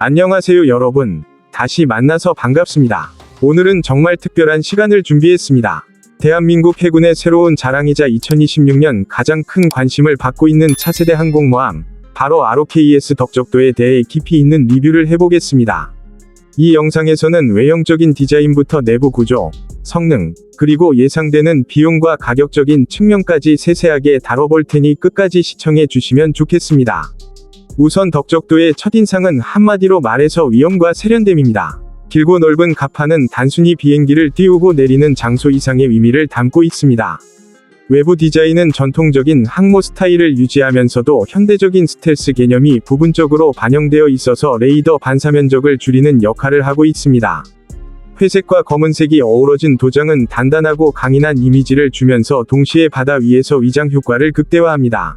안녕하세요 여러분. 다시 만나서 반갑습니다. 오늘은 정말 특별한 시간을 준비했습니다. 대한민국 해군의 새로운 자랑이자 2026년 가장 큰 관심을 받고 있는 차세대 항공모함, 바로 ROKES 덕적도에 대해 깊이 있는 리뷰를 해보겠습니다. 이 영상에서는 외형적인 디자인부터 내부 구조, 성능, 그리고 예상되는 비용과 가격적인 측면까지 세세하게 다뤄볼 테니 끝까지 시청해 주시면 좋겠습니다. 우선 덕적도의 첫인상은 한마디로 말해서 위험과 세련됨입니다. 길고 넓은 갑판은 단순히 비행기를 띄우고 내리는 장소 이상의 의미를 담고 있습니다. 외부 디자인은 전통적인 항모 스타일을 유지하면서도 현대적인 스텔스 개념이 부분적으로 반영되어 있어서 레이더 반사 면적을 줄이는 역할을 하고 있습니다. 회색과 검은색이 어우러진 도장은 단단하고 강인한 이미지를 주면서 동시에 바다 위에서 위장 효과를 극대화합니다.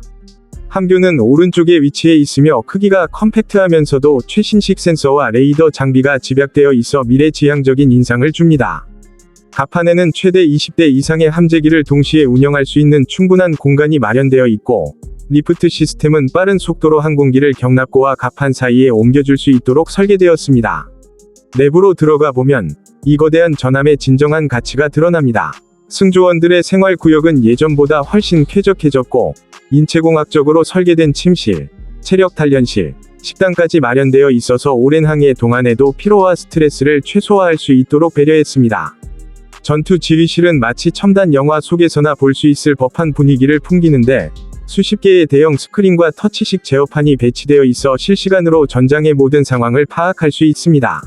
함교는 오른쪽에 위치해 있으며 크기가 컴팩트하면서도 최신식 센서와 레이더 장비가 집약되어 있어 미래지향적인 인상을 줍니다. 갑판에는 최대 20대 이상의 함재기를 동시에 운영할 수 있는 충분한 공간이 마련되어 있고, 리프트 시스템은 빠른 속도로 항공기를 경납고와 갑판 사이에 옮겨줄 수 있도록 설계되었습니다. 내부로 들어가 보면, 이 거대한 전함의 진정한 가치가 드러납니다. 승조원들의 생활 구역은 예전보다 훨씬 쾌적해졌고, 인체공학적으로 설계된 침실, 체력 단련실, 식당까지 마련되어 있어서 오랜 항해 동안에도 피로와 스트레스를 최소화할 수 있도록 배려했습니다. 전투 지휘실은 마치 첨단 영화 속에서나 볼 수 있을 법한 분위기를 풍기는데, 수십 개의 대형 스크린과 터치식 제어판이 배치되어 있어 실시간으로 전장의 모든 상황을 파악할 수 있습니다.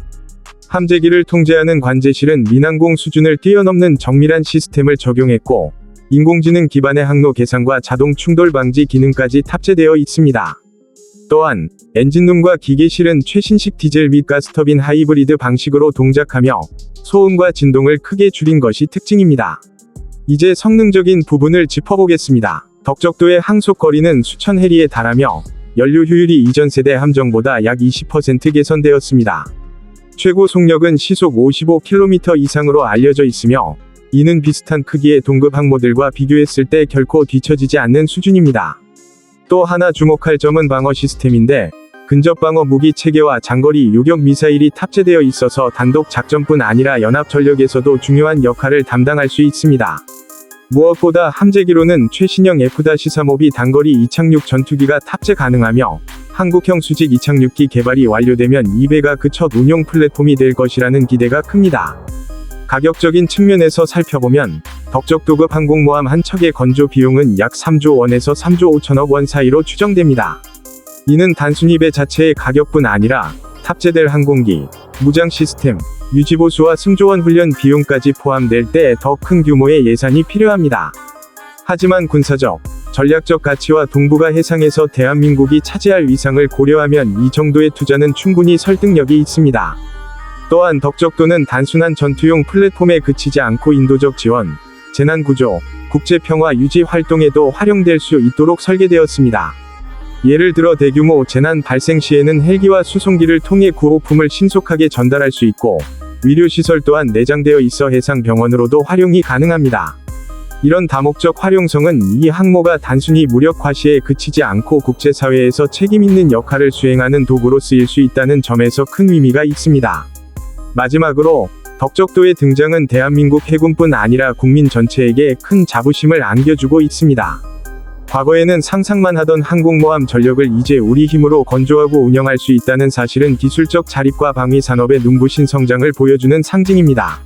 함재기를 통제하는 관제실은 민항공 수준을 뛰어넘는 정밀한 시스템을 적용했고, 인공지능 기반의 항로 계산과 자동 충돌 방지 기능까지 탑재되어 있습니다. 또한, 엔진룸과 기계실은 최신식 디젤 및 가스터빈 하이브리드 방식으로 동작하며, 소음과 진동을 크게 줄인 것이 특징입니다. 이제 성능적인 부분을 짚어보겠습니다. 덕적도의 항속 거리는 수천 해리에 달하며, 연료 효율이 이전 세대 함정보다 약 20% 개선되었습니다. 최고 속력은 시속 55km 이상으로 알려져 있으며, 이는 비슷한 크기의 동급 항모들과 비교했을 때 결코 뒤처지지 않는 수준입니다. 또 하나 주목할 점은 방어 시스템인데, 근접 방어 무기 체계와 장거리 요격 미사일이 탑재되어 있어서 단독 작전뿐 아니라 연합 전력에서도 중요한 역할을 담당할 수 있습니다. 무엇보다 함재기로는 최신형 F-35B 단거리 이착륙 전투기가 탑재 가능하며, 한국형 수직 이착륙기 개발이 완료되면 이 배가 그 첫 운용 플랫폼이 될 것이라는 기대가 큽니다. 가격적인 측면에서 살펴보면 덕적도급 항공모함 한 척의 건조 비용은 약 3조 원에서 3조 5천억 원 사이로 추정됩니다. 이는 단순히 배 자체의 가격뿐 아니라 탑재될 항공기, 무장 시스템, 유지보수와 승조원 훈련 비용까지 포함될 때 더 큰 규모의 예산이 필요합니다. 하지만 군사적, 전략적 가치와 동북아 해상에서 대한민국이 차지할 위상을 고려하면 이 정도의 투자는 충분히 설득력이 있습니다. 또한 덕적도는 단순한 전투용 플랫폼에 그치지 않고 인도적 지원, 재난구조, 국제평화 유지 활동에도 활용될 수 있도록 설계되었습니다. 예를 들어 대규모 재난 발생 시에는 헬기와 수송기를 통해 구호품을 신속하게 전달할 수 있고, 위료시설 또한 내장되어 있어 해상병원으로도 활용이 가능합니다. 이런 다목적 활용성은 이 항모가 단순히 무력 과시에 그치지 않고 국제사회에서 책임있는 역할을 수행하는 도구로 쓰일 수 있다는 점에서 큰 의미가 있습니다. 마지막으로, 덕적도의 등장은 대한민국 해군뿐 아니라 국민 전체에게 큰 자부심을 안겨주고 있습니다. 과거에는 상상만 하던 항공모함 전력을 이제 우리 힘으로 건조하고 운영할 수 있다는 사실은 기술적 자립과 방위 산업의 눈부신 성장을 보여주는 상징입니다.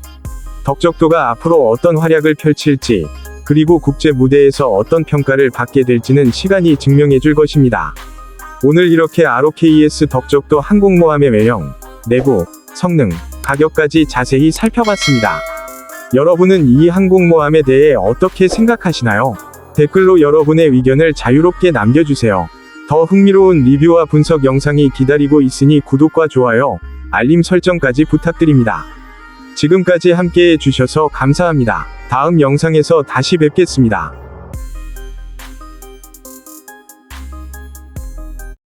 덕적도가 앞으로 어떤 활약을 펼칠지, 그리고 국제 무대에서 어떤 평가를 받게 될지는 시간이 증명해 줄 것입니다. 오늘 이렇게 ROKES 덕적도 항공모함의 외형, 내부, 성능, 가격까지 자세히 살펴봤습니다. 여러분은 이 항공모함에 대해 어떻게 생각하시나요? 댓글로 여러분의 의견을 자유롭게 남겨주세요. 더 흥미로운 리뷰와 분석 영상이 기다리고 있으니 구독과 좋아요, 알림 설정까지 부탁드립니다. 지금까지 함께해 주셔서 감사합니다. 다음 영상에서 다시 뵙겠습니다.